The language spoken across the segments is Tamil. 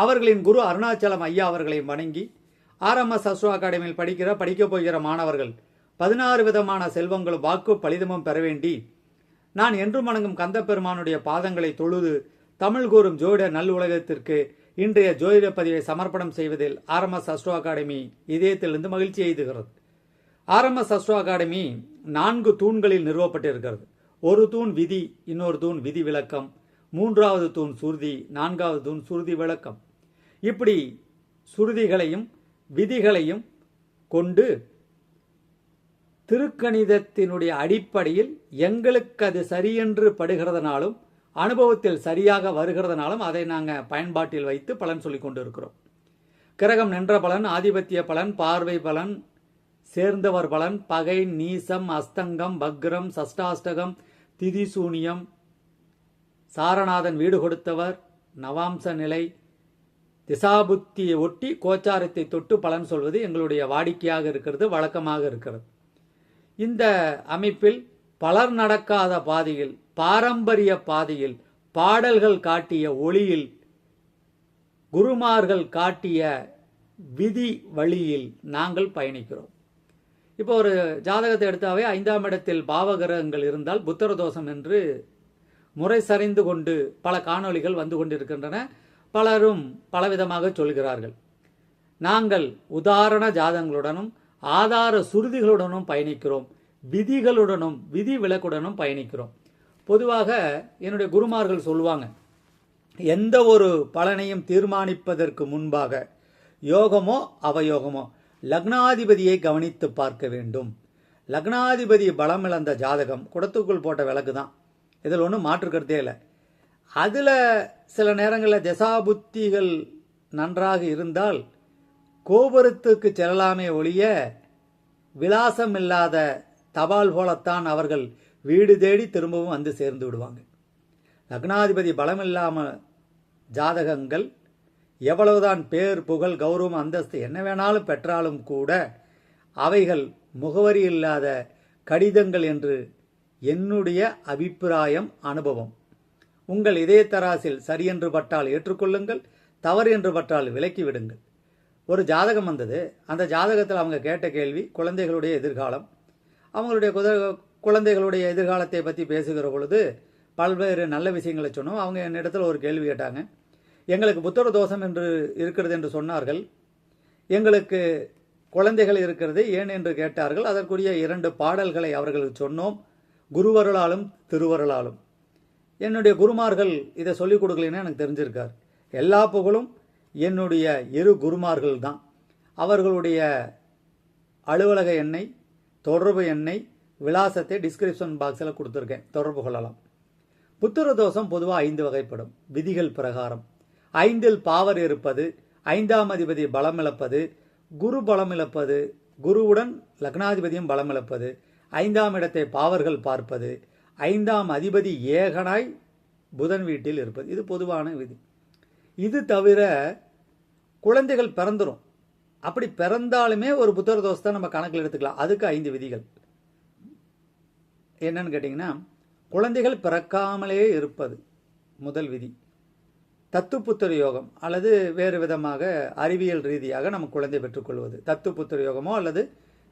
அவர்களின் குரு அருணாச்சலம் ஐயா அவர்களையும் வணங்கி ஆர்எம்எஸ் அஸ்ட்ரோ அகாடமியில் படிக்கிற படிக்கப் போகிற மாணவர்கள் பதினாறு விதமான செல்வங்களும் வாக்கு பலிதமும் பெற வேண்டி நான் என்றும் வணங்கும் கந்தப்பெருமானுடைய பாதங்களை தொழுது தமிழ் கூறும் ஜோதிட நல் உலகத்திற்கு இன்றைய ஜோதிட பதிவை சமர்ப்பணம் செய்வதில் ஆர்எம்எஸ் அஸ்ட்ரோ அகாடமி இதயத்திலிருந்து மகிழ்ச்சி எய்துகிறது ஆர்எம்எஸ் அஸ்ட்ரோ அகாடமி நான்கு தூண்களில் நிறுவப்பட்டிருக்கிறது. ஒரு தூண் விதி இன்னொரு தூண் விதி விளக்கம் மூன்றாவது தூண் சுருதி நான்காவது தூண் சுருதி விளக்கம். இப்படி சுருதிகளையும் விதிகளையும் கொண்டு திருக்கணிதத்தினுடைய அடிப்படையில் எங்களுக்கு அது சரியென்று படுகிறதுனாலும் அனுபவத்தில் சரியாக வருகிறதுனாலும் அதை நாங்கள் பயன்பாட்டில் வைத்து பலன் சொல்லிக்கொண்டு இருக்கிறோம் கிரகம் நின்ற பலன் ஆதிபத்திய பலன் பார்வை பலன் சேர்ந்தவர் பலன் பகை நீசம் அஸ்தங்கம் பக்ரம் சஷ்டாஷ்டகம் திதிசூனியம் சாரநாதன் வீடு கொடுத்தவர் நவாம்ச நிலை திசாபுத்தியை ஒட்டி கோச்சாரத்தை தொட்டு பலன் சொல்வது எங்களுடைய வாடிக்கையாக இருக்கிறது வழக்கமாக இருக்கிறது. இந்த அமைப்பில் பலர் நடக்காத பாதையில் பாரம்பரிய பாதையில் பாடல்கள் காட்டிய ஒளியில் குருமார்கள் காட்டிய விதி வழியில் நாங்கள் பயணிக்கிறோம். இப்போ ஒரு ஜாதகத்தை எடுத்தாவே ஐந்தாம் இடத்தில் பாவகிரகங்கள் இருந்தால் புத்தர தோஷம் என்று முறை சரிந்து கொண்டு பல காணொளிகள் வந்து கொண்டிருக்கின்றன. பலரும் பலவிதமாக சொல்கிறார்கள். நாங்கள் உதாரண ஜாதகங்களுடனும் ஆதார சுருதிகளுடனும் பயணிக்கிறோம். விதிகளுடனும் விதி விலக்குடனும் பயணிக்கிறோம். பொதுவாக என்னுடைய குருமார்கள் சொல்லுவாங்க எந்த ஒரு பலனையும் தீர்மானிப்பதற்கு முன்பாக யோகமோ அவயோகமோ லக்னாதிபதியை கவனித்து பார்க்க வேண்டும். லக்னாதிபதி பலம் இழந்த ஜாதகம் குடத்துக்குள் போட்ட விளக்கு தான் இதில் ஒன்றும் மாற்று கருத்தே இல்லை. அதில் சில நேரங்களில் தசாபுத்திகள் நன்றாக இருந்தால் கோபுரத்துக்கு செல்லலாமே ஒழிய விலாசம் இல்லாத தபால் போலத்தான் அவர்கள் வீடு தேடி திரும்பவும் வந்து சேர்ந்து விடுவாங்க. லக்னாதிபதி பலம் இல்லாமல் ஜாதகங்கள் எவ்வளவுதான் பேர் புகழ் கௌரவம் அந்தஸ்து என்ன வேணாலும் பெற்றாலும் கூட அவைகள் முகவரி இல்லாத கடிதங்கள் என்று என்னுடைய அபிப்பிராயம் அனுபவம். உங்கள் இதயத்தராசில் சரியென்று பட்டால் ஏற்றுக்கொள்ளுங்கள் தவறு என்று பட்டால் விலக்கி விடுங்கள் ஒரு ஜாதகம் வந்தது. அந்த ஜாதகத்தில் அவங்க கேட்ட கேள்வி குழந்தைகளுடைய எதிர்காலம். அவங்களுடைய குத- குழந்தைகளுடைய எதிர்காலத்தை பற்றி பேசுகிற பொழுது பல்வேறு நல்ல விஷயங்களை சொன்னோம். அவங்க என்னிடத்தில் ஒரு கேள்வி கேட்டாங்க. எங்களுக்கு புத்தர தோஷம் என்று இருக்கிறது என்று சொன்னார்கள். எங்களுக்கு குழந்தைகள் இருக்கிறது ஏன் என்று கேட்டார்கள். அதற்குரிய இரண்டு பாடல்களை அவர்களுக்கு சொன்னோம். குருவருளாலும் திருவருளாலும். என்னுடைய குருமார்கள் இதை சொல்லிக் கொடுக்கலன்னு எனக்கு தெரிஞ்சிருக்கார். எல்லா புகழும் என்னுடைய இரு குருமார்கள் தான் அவர்களுடைய அலுவலக எண்ணை தொடர்பு எண்ணை விலாசத்தை டிஸ்கிரிப்ஷன் பாக்ஸில் கொடுத்துருக்கேன் தொடர்பு கொள்ளலாம். புத்திர தோஷம் பொதுவாக ஐந்து வகைப்படும். விதிகள் பிரகாரம். ஐந்தில் பாவர் இருப்பது ஐந்தாம் அதிபதி பலம் இழப்பது குரு பலம் இழப்பது குருவுடன் லக்னாதிபதியும் பலம் இழப்பது ஐந்தாம் இடத்தை பாவர்கள் பார்ப்பது ஐந்தாம் அதிபதி ஏகனாய் புதன் வீட்டில் இருப்பது. இது பொதுவான விதி. இது தவிர குழந்தைகள் பிறந்துடும் அப்படி பிறந்தாலுமே ஒரு புத்தர தோஷத்தை நம்ம கணக்கில் எடுத்துக்கலாம். அதுக்கு ஐந்து விதிகள். என்னன்னு கேட்டிங்கன்னா குழந்தைகள் பிறக்காமலே இருப்பது முதல் விதி. தத்துப்புத்திர யோகம் அல்லது வேறு விதமாக அறிவியல் ரீதியாக நம்ம குழந்தை பெற்றுக்கொள்வது. தத்துப்புத்திர யோகமோ அல்லது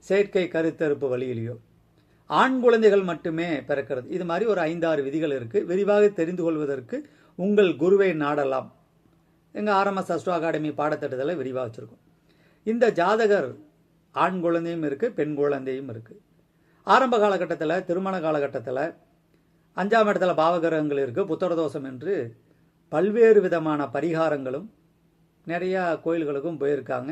செயற்கை கருத்தறுப்பு வழியிலையோ ஆண் குழந்தைகள் மட்டுமே பிறக்கிறது. இது மாதிரி ஒரு ஐந்தாறு விதிகள் இருக்குது விரிவாக தெரிந்து கொள்வதற்கு உங்கள் குருவை நாடலாம். எங்கள் ஆர்எம்எஸ் அஸ்ட்ரோ அகாடமி பாடத்திட்டத்தில் விரிவாக வச்சுருக்கோம். இந்த ஜாதகர் ஆண் குழந்தையும் இருக்குது பெண் குழந்தையும் இருக்குது ஆரம்ப காலகட்டத்தில் திருமண காலகட்டத்தில் அஞ்சாம் இடத்துல பாவகிரகங்கள் இருக்குது புத்தரதோஷம் என்று பல்வேறு விதமான பரிகாரங்களும் நிறையா கோயில்களுக்கும் போயிருக்காங்க.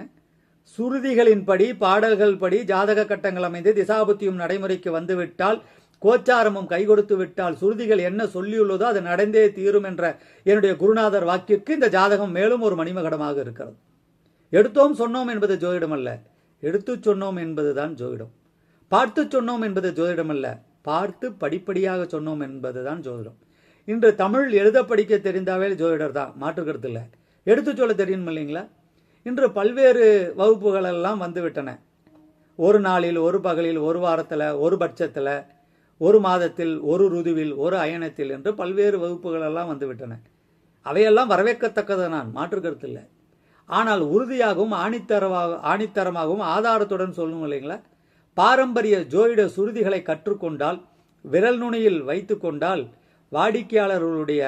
சுருதிகளின்படி பாடல்கள் படி ஜாதக கட்டங்கள் அமைந்து திசாபுத்தியும் நடைமுறைக்கு வந்துவிட்டால் கோச்சாரமும் கை கொடுத்து விட்டால் சுருதிகள் என்ன சொல்லியுள்ளதோ அது நடந்தே தீரும் என்ற என்னுடைய குருநாதர் வாக்கிற்கு இந்த ஜாதகம் மேலும் ஒரு மணிமகடமாக இருக்கிறது. எடுத்தோம் சொன்னோம் என்பது ஜோதிடம் அல்ல எடுத்துச் சொன்னோம் என்பதுதான் ஜோதிடம். பார்த்து சொன்னோம் என்பது ஜோதிடம் அல்ல பார்த்து படிப்படியாக சொன்னோம் என்பதுதான் ஜோதிடம். இன்று தமிழ் எழுத படிக்க தெரிந்தாவே ஜோதிடர் தான். மாற்றுக்கிறது இல்லை. எடுத்து சொல்ல தெரியும் இல்லைங்களா இன்று பல்வேறு வகுப்புகள் எல்லாம் வந்துவிட்டன. ஒரு நாளில் ஒரு பகலில் ஒரு வாரத்தில் ஒரு பட்சத்தில் ஒரு மாதத்தில் ஒரு ருதுவில் ஒரு அயனத்தில் என்று பல்வேறு வகுப்புகள் எல்லாம் வந்துவிட்டன. அவையெல்லாம் வரவேற்கத்தக்கது நான் மாற்று கருத்து இல்லை. ஆனால் உறுதியாகவும் ஆணித்தரமாக ஆணித்தரமாகவும் ஆதாரத்துடன் சொல்லணும் இல்லைங்களா? பாரம்பரிய ஜோதிட சுருதிகளை கற்றுக்கொண்டால் விரல் நுனியில் வைத்து கொண்டால் வாடிக்கையாளர்களுடைய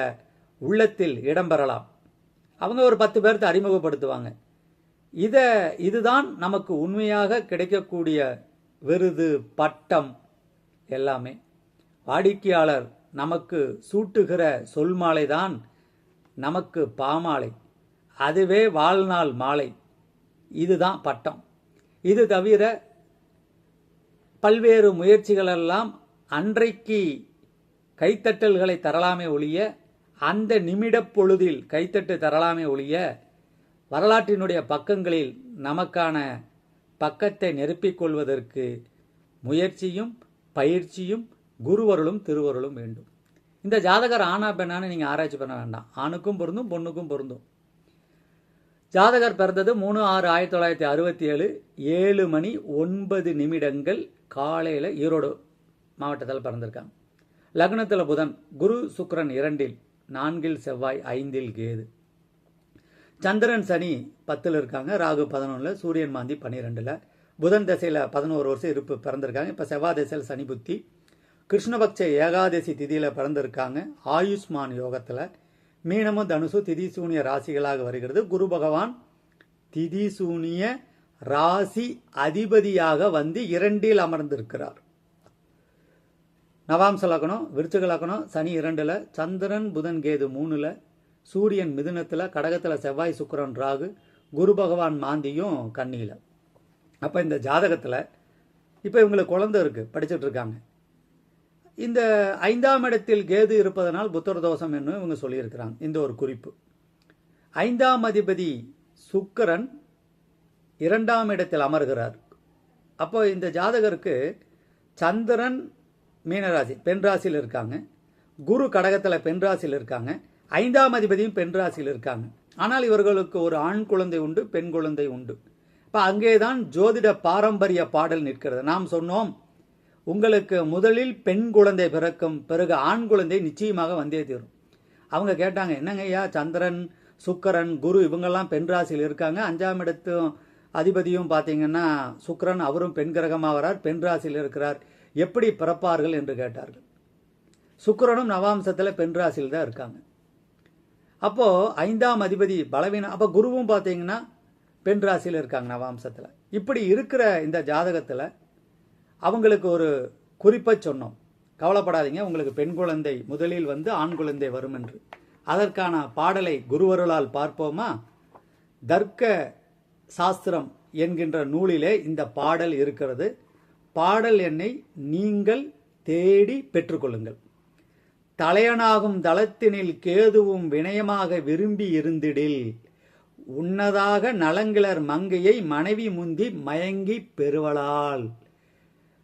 உள்ளத்தில் இடம்பெறலாம் அவங்க ஒரு பத்து பேர்த்து அறிமுகப்படுத்துவாங்க. இதை இதுதான் நமக்கு உண்மையாக கிடைக்கக்கூடிய விருது பட்டம் எல்லாமே. வாடிக்கையாளர் நமக்கு சூட்டுகிற சொல் மாலை தான் நமக்கு பாமாலை அதுவே வாழ்நாள் மாலை. இதுதான் பட்டம். இது தவிர பல்வேறு முயற்சிகளெல்லாம் அன்றைக்கு கைத்தட்டல்களை தரலாமே ஒழிய அந்த நிமிடப் பொழுதில் கைத்தட்டு தரலாமே ஒழிய வரலாற்றினுடைய பக்கங்களில் நமக்கான பக்கத்தை நிரப்பிக் கொள்வதற்கு முயற்சியும் பயிற்சியும் குருவருளும் திருவருளும் வேண்டும். இந்த ஜாதகர் ஆனா பெண்ணான்னு நீங்கள் ஆராய்ச்சி பண்ண வேண்டாம். ஆணுக்கும் பொருந்தும் பொண்ணுக்கும் பொருந்தும். ஜாதகர் பிறந்தது மூணு ஆறு ஆயிரத்தி தொள்ளாயிரத்தி அறுபத்தி ஏழு ஏழு மணி ஒன்பது நிமிடங்கள் காலையில் ஈரோடு மாவட்டத்தில் பிறந்திருக்காங்க. லக்னத்தில் புதன் குரு சுக்ரன் இரண்டில் நான்கில் செவ்வாய் ஐந்தில் கேது. சந்திரன் சனி பத்தில் இருக்காங்க ராகு பதினொன்றில் சூரியன் மாந்தி பன்னிரெண்டில். புதன் திசையில் பதினோரு வருஷம் இருப்பு பிறந்திருக்காங்க. இப்போ செவ்வாய் திசையில் சனி புத்தி. கிருஷ்ணபக்ஷ ஏகாதசி திதியில் பிறந்திருக்காங்க ஆயுஷ்மான் யோகத்தில். மீனமும் தனுசு திதி சூனிய ராசிகளாக வருகிறது. குரு பகவான் திதி சூனிய ராசி அதிபதியாக வந்து இரண்டில் அமர்ந்திருக்கிறார். நவாம்ச லக்கணம் விருச்சக லக்கணம் சனி இரண்டில் சந்திரன் புதன் கேது மூணில் சூரியன் மிதுனத்தில் கடகத்தில் செவ்வாய் சுக்கரன் ராகு குரு பகவான் மாந்தியும் கண்ணியில் அப்போ இந்த ஜாதகத்தில் இப்போ இவங்களுக்கு குழந்தை இருக்குது படிச்சுட்டு இருக்காங்க. இந்த ஐந்தாம் இடத்தில் கேது இருப்பதனால் புத்தர தோஷம் என்று இவங்க சொல்லியிருக்கிறாங்க இந்த ஒரு குறிப்பு. ஐந்தாம் அதிபதி சுக்கரன் இரண்டாம் இடத்தில் அமர்கிறார். அப்போ இந்த ஜாதகருக்கு சந்திரன் மீனராசி பெண் ராசியில் இருக்காங்க. குரு கடகத்தில் பெண் ராசியில் இருக்காங்க. ஐந்தாம் அதிபதியும் பெண் ராசியில் இருக்காங்க. ஆனால் இவர்களுக்கு ஒரு ஆண் குழந்தை உண்டு பெண் குழந்தை உண்டு. இப்போ அங்கேதான் ஜோதிட பாரம்பரிய பாடல் நிற்கிறது. நாம் சொன்னோம் உங்களுக்கு முதலில் பெண் குழந்தை பிறக்கும் பிறகு ஆண் குழந்தை நிச்சயமாக வந்தே தீரும். அவங்க கேட்டாங்க என்னங்க ஐயா சந்திரன் சுக்கரன் குரு இவங்கெல்லாம் பெண் ராசியில் இருக்காங்க. அஞ்சாம் இடத்தும் அதிபதியும் பார்த்தீங்கன்னா சுக்கரன் அவரும் பெண் கிரகமாக வரார் பெண் ராசியில் இருக்கிறார். எப்படி பிறப்பார்கள்? என்று கேட்டார்கள். சுக்கரனும் நவாம்சத்தில் பெண் ராசியில் தான் இருக்காங்க. அப்போ ஐந்தாம் அதிபதி பலவீனம் அப்போ குருவும் பார்த்தீங்கன்னா பெண் ராசியில் இருக்காங்க நவாம்சத்தில் இப்படி இருக்கிற இந்த ஜாதகத்தில் அவங்களுக்கு ஒரு குறிப்பை சொன்னோம். கவலைப்படாதீங்க உங்களுக்கு பெண் குழந்தை முதலில் வந்து ஆண் குழந்தை வரும் என்று. அதற்கான பாடலை குருவருளால் பார்ப்போமா? தர்க்க சாஸ்திரம் என்கின்ற நூலிலே இந்த பாடல் இருக்கிறது. பாடல் எண்ணை நீங்கள் தேடி பெற்றுக்கொள்ளுங்கள். தலையனாகும் தளத்தினில் கேதுவும் வினயமாக விரும்பி இருந்திடில். உன்னதாக நலங்கிளர் மங்கையை மனைவி முந்தி மயங்கி பெறுவளால்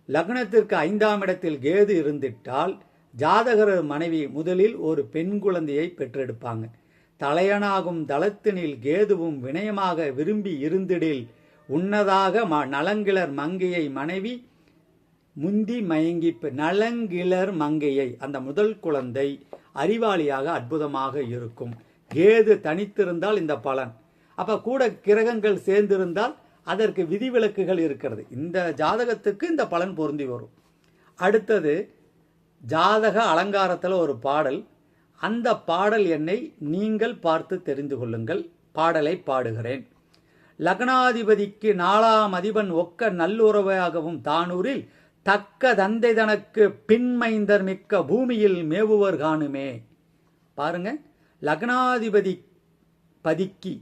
லக்னத்திற்கு ஐந்தாம் இடத்தில் கேது இருந்திட்டால் ஜாதகர் மனைவி முதலில் ஒரு பெண் குழந்தையை பெற்றெடுப்பாங்க. தலையனாகும் தளத்தினில் கேதுவும் வினயமாக விரும்பி இருந்திடில். உன்னதாக ம நலங்கிளர் மங்கையை மனைவி முந்தி மயங்கிப்பு நலங்கிளர் மங்கையை அந்த முதல் குழந்தை அறிவாளியாக அற்புதமாக இருக்கும். கேது தனித்திருந்தால் இந்த பலன். அப்ப கூட கிரகங்கள் சேர்ந்திருந்தால் அதற்கு விதிவிலக்குகள் இருக்கிறது. இந்த ஜாதகத்துக்கு இந்த பலன் பொருந்தி வரும். அடுத்தது ஜாதக அலங்காரத்தில் ஒரு பாடல். அந்த பாடல் எண்ணை நீங்கள் பார்த்து தெரிந்து கொள்ளுங்கள். பாடலை பாடுகிறேன். லக்னாதிபதிக்கு நாலாம் அதிபன் ஒக்க நல்லுறவாகவும் தானூரில் தக்க தந்தை தனக்கு பின்மைந்தர் மிக்க பூமியில் மேவுவர் காணுமே. பாருங்க லக்னாதிபதி பதிக்கி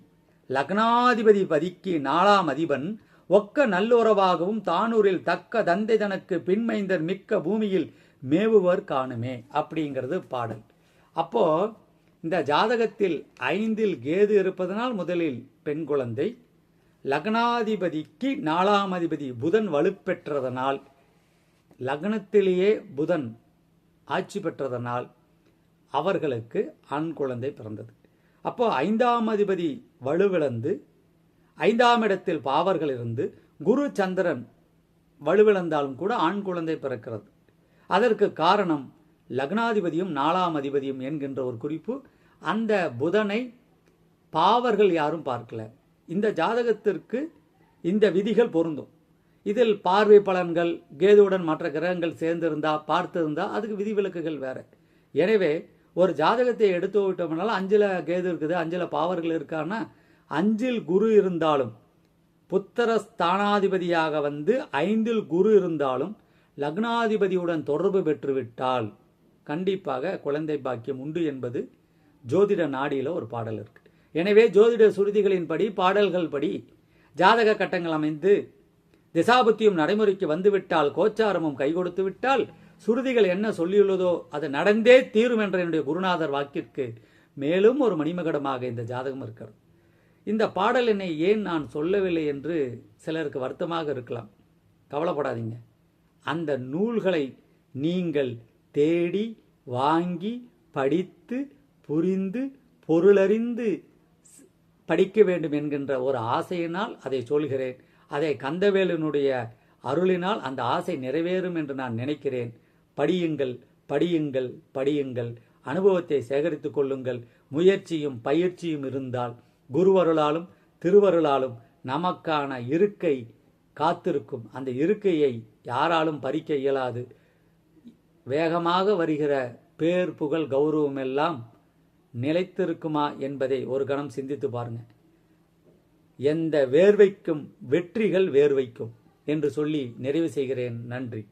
லக்னாதிபதி பதிக்கு நாலாம் அதிபன் ஒக்க நல்லுறவாகவும் தானூரில் தக்க தந்தை தனக்கு பின்மைந்தர் மிக்க பூமியில் மேவுவர் காணுமே அப்படிங்கிறது பாடல். அப்போ இந்த ஜாதகத்தில் ஐந்தில் கேது இருப்பதனால் முதலில் பெண் குழந்தை லக்னாதிபதிக்கு நாலாம் அதிபதி புதன் வலுப்பெற்றதனால் லக்னத்திலேயே புதன் ஆட்சி பெற்றதனால் அவர்களுக்கு ஆண் குழந்தை பிறந்தது. அப்போ ஐந்தாம் அதிபதி வலுவிழந்து ஐந்தாம் இடத்தில் பாவர்கள் இருந்து குரு சந்திரன் வலுவிழந்தாலும் கூட ஆண் குழந்தை பிறக்கிறது. அதற்கு காரணம் லக்னாதிபதியும் நாலாம் அதிபதியும் என்கின்ற ஒரு குறிப்பு. அந்த புதனை பாவர்கள் யாரும் பார்க்கல. இந்த ஜாதகத்திற்கு இந்த விதிகள் பொருந்தும். இதில் பார்வை பலன்கள் கேதுவுடன் மற்ற கிரகங்கள் சேர்ந்திருந்தா பார்த்திருந்தா அதுக்கு விதிவிலக்குகள் வேற. எனவே ஒரு ஜாதகத்தை எடுத்து விட்டோம்னாலும் அஞ்சில் கேது இருக்குது அஞ்சில் பாவர்கள் இருக்கான்னா அஞ்சில் குரு இருந்தாலும் புத்திர ஸ்தானாதிபதியாக வந்து ஐந்தில் குரு இருந்தாலும் லக்னாதிபதியுடன் தொடர்பு பெற்றுவிட்டால் கண்டிப்பாக குழந்தை பாக்கியம் உண்டு என்பது ஜோதிட நாடியில் ஒரு பாடல் இருக்கு. எனவே ஜோதிட சுருதிகளின்படி பாடல்கள் படி ஜாதக கட்டங்கள் அமைந்து திசாபுத்தியும் நடைமுறைக்கு வந்துவிட்டால் கோச்சாரமும் கை கொடுத்து விட்டால் சுருதிகள் என்ன சொல்லியுள்ளதோ அது நடந்தே தீரும் என்ற என்னுடைய குருநாதர் வாக்கிற்கு மேலும் ஒரு மணிமகடமாக இந்த ஜாதகம் இருக்கிறது. இந்த பாடல் என்னை ஏன் நான் சொல்லவில்லை என்று சிலருக்கு வருத்தமாக இருக்கலாம். கவலைப்படாதீங்க. அந்த நூல்களை நீங்கள் தேடி வாங்கி படித்து புரிந்து பொருளறிந்து படிக்க வேண்டும் என்கின்ற ஒரு ஆசையினால் அதை சொல்கிறேன். அதை கந்தவேலனுடைய அருளினால் அந்த ஆசை நிறைவேறும் என்று நான் நினைக்கிறேன். படியுங்கள் படியுங்கள் படியுங்கள். அனுபவத்தை சேகரித்துக் கொள்ளுங்கள். முயற்சியும் பயிற்சியும் இருந்தால் குருவருளாலும் திருவருளாலும் நமக்கான இருக்கை காத்திருக்கும். அந்த இருக்கையை யாராலும் பறிக்க இயலாது. வேகமாக வருகிற பேர் புகழ் கௌரவம் எல்லாம் நிலைத்திருக்குமா என்பதை ஒரு கணம் சிந்தித்து பாருங்கள் எந்த வேர்வைக்கும் வெற்றிகள் வேர்வைக்கும் என்று சொல்லி நிறைவு செய்கிறேன். நன்றி.